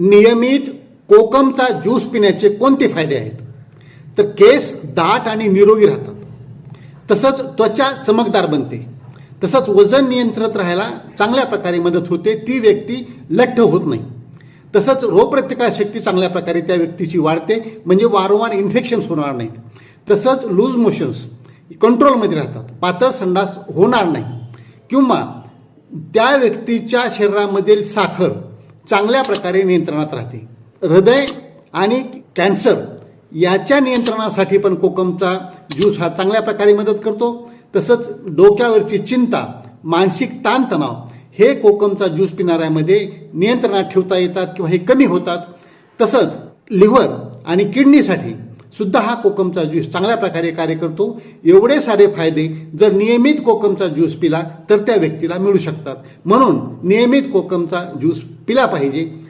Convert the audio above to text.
नियमित कोकमचा ज्यूस पिण्याचे कोणते फायदे आहेत? तर केस दाट आणि निरोगी राहतात. तसंच त्वचा चमकदार बनते. तसंच वजन नियंत्रित राहायला चांगल्या प्रकारे मदत होते. ती व्यक्ती लठ्ठ होत नाही. तसंच रोगप्रतिकार शक्ती चांगल्या प्रकारे त्या व्यक्तीची वाढते. म्हणजे वारंवार इन्फेक्शन्स होणार नाहीत. तसंच लूज मोशन्स कंट्रोलमध्ये राहतात. पातळ संडास होणार नाही. किंवा त्या व्यक्तीच्या शरीरामधील साखर चांगल्या प्रकारे नियंत्रणात राहते. हृदय आणि कॅन्सर याच्या नियंत्रणासाठी पण कोकमचा ज्यूस हा चांगल्या प्रकारे मदत करतो. तसंच डोक्यावरची चिंता मानसिक ताणतणाव हे कोकमचा ज्यूस पिणाऱ्यामध्ये नियंत्रणात ठेवता येतात किंवा हे कमी होतात. तसंच लिव्हर आणि किडनीसाठी सुद्धा हा कोकमचा ज्यूस चांगल्या प्रकारे कार्य करतो. एवढे सारे फायदे जर नियमित कोकमचा ज्यूस पिला तर त्या व्यक्तीला मिळू शकतात. म्हणून नियमित कोकमचा ज्यूस पिला पाहिजे.